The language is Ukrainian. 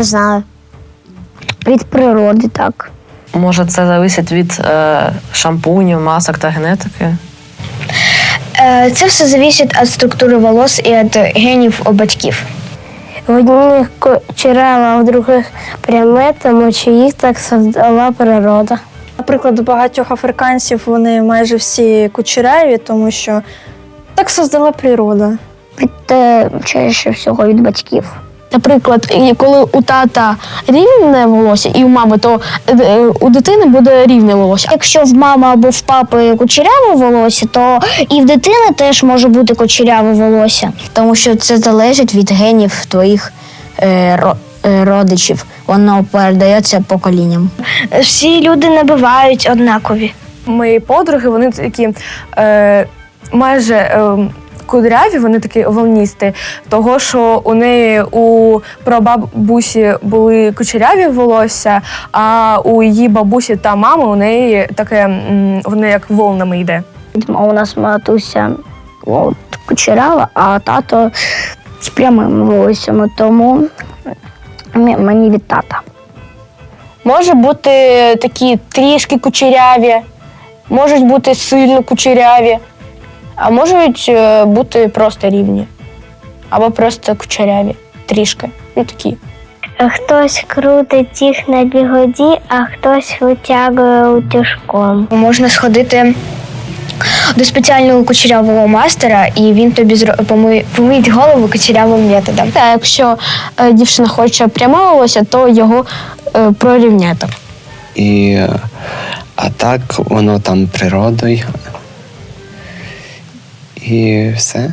Не знаю. Від природи так. Може, це залежить від е, шампуню, масок та генетики? Е, Це все залежить від структури волос і від генів у батьків. В одних кучерява, а в других пряме, тому що їх так создала природа. Наприклад, у багатьох африканців вони майже всі кучеряві, тому що так создала природа. Від е, чаще всього від батьків. Наприклад, коли у тата рівне волосся і у мами, то е, у дитини буде рівне волосся. Якщо в мами або в папи кучеряве волосся, то і в дитини теж може бути кучеряве волосся. Тому що це залежить від генів твоїх е, ро- е, родичів. Воно передається поколінням. Всі люди не бувають однакові. Мої подруги, вони такі е, майже е, кудряві, вони такі волністи, того що у неї у прабабусі були кучеряві волосся, а у її бабусі та мами у неї таке, воно як волнами йде. У нас матуся от, кучерява, а тато з прямим волоссям. Тому мені від тата. Може бути такі трішки кучеряві, можуть бути сильно кучеряві, а можуть е, бути просто рівні. Або просто кучеряві, трішки. Ну такі. Хтось крутить їх на бігоді, а хтось витягує утюжком. Можна сходити до спеціального кучерявого мастера, і він тобі помиють голову кучерявим методом. А якщо е, дівчина хоче пряме волосся, то його е, прорівняти. І, а так воно там природою. І все.